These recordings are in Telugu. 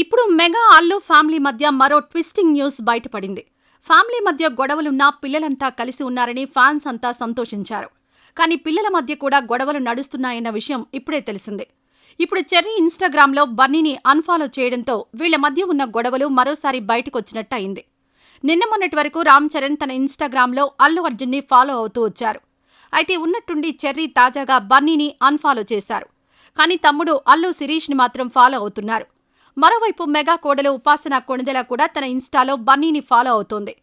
ఇప్పుడు మెగా అల్లు ఫ్యామిలీ మధ్య మరో ట్విస్టింగ్ న్యూస్ బయటపడింది. ఫ్యామిలీ మధ్య గొడవలున్నా పిల్లలంతా కలిసి ఉన్నారని ఫ్యాన్స్ అంతా సంతోషించారు. కానీ పిల్లల మధ్య కూడా గొడవలు నడుస్తున్నాయన్న విషయం ఇప్పుడే తెలిసింది. ఇప్పుడు చెర్రీ ఇన్స్టాగ్రామ్లో బన్నీని అన్ఫాలో చేయడంతో వీళ్ళ మధ్య ఉన్న గొడవలు మరోసారి బయటకొచ్చినట్టు అయింది నిన్న మొన్నటి వరకు రామ్ చరణ్ తన ఇన్స్టాగ్రామ్లో అల్లు అర్జున్ని ఫాలో అవుతూ వచ్చారు. అయితే ఉన్నట్టుండి చెర్రీ తాజాగా బన్నీని అన్ఫాలో చేశారు. కానీ తమ్ముడు అల్లు శిరీష్ని మాత్రం ఫాలో అవుతున్నారు. మరోవైపు మెగా కోడలు ఉపాసన కొణిదెల కూడా తన ఇన్స్టాలో బన్నీని ఫాలో అవుతోంది.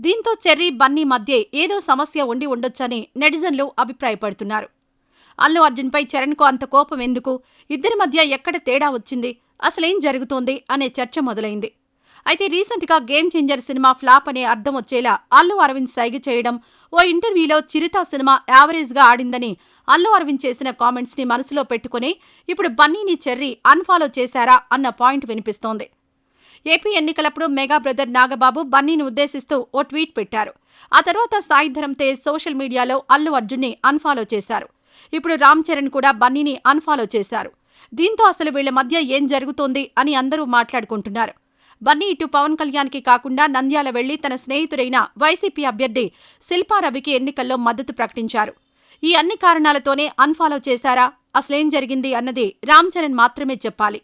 దీంతో చెర్రీ బన్నీ మధ్య ఏదో సమస్య ఉండి ఉండొచ్చని నెటిజన్లు అభిప్రాయపడుతున్నారు. అల్లు అర్జున్పై చరణ్కు అంత కోపం ఎందుకు? ఇద్దరి మధ్య ఎక్కడ తేడా వచ్చింది? అసలేం జరుగుతోంది? అనే చర్చ మొదలైంది. అయితే రీసెంట్గా గేమ్ చేంజర్ సినిమా ఫ్లాప్ అనే అర్థం వచ్చేలా అల్లు అరవింద్ సైగ చేయడం ఓ ఇంటర్వ్యూలో చిరుత సినిమా యావరేజ్గా ఆడిందని అల్లు అరవింద్ చేసిన కామెంట్స్ని మనసులో పెట్టుకుని ఇప్పుడు బన్నీని చెర్రీ అన్ఫాలో చేశారా? అన్న పాయింట్ వినిపిస్తోంది. ఏపీ ఎన్నికలప్పుడు మెగా బ్రదర్ నాగబాబు బన్నీని ఉద్దేశిస్తూ ఓ ట్వీట్ పెట్టారు. ఆ తర్వాత సాయిధరం తేజ్ సోషల్ మీడియాలో అల్లు అర్జున్ని అన్ఫాలో చేశారు. ఇప్పుడు రామ్ చరణ్ కూడా బన్నీని అన్ఫాలో చేశారు. దీంతో అసలు వీళ్ళ మధ్య ఏం జరుగుతోంది అని అందరూ మాట్లాడుకుంటున్నారు. బన్నీ ఇటు పవన్ కళ్యాణ్కి కాకుండా నంద్యాల వెళ్ళి తన స్నేహితుడైన వైసీపీ అభ్యర్థి శిల్పారవికి ఎన్నికల్లో మద్దతు ప్రకటించారు. ఈ అన్ని కారణాలతోనే అన్ఫాలో చేశారా? అసలేం జరిగింది అన్నది రామ్ చరణ్ మాత్రమే చెప్పాలి.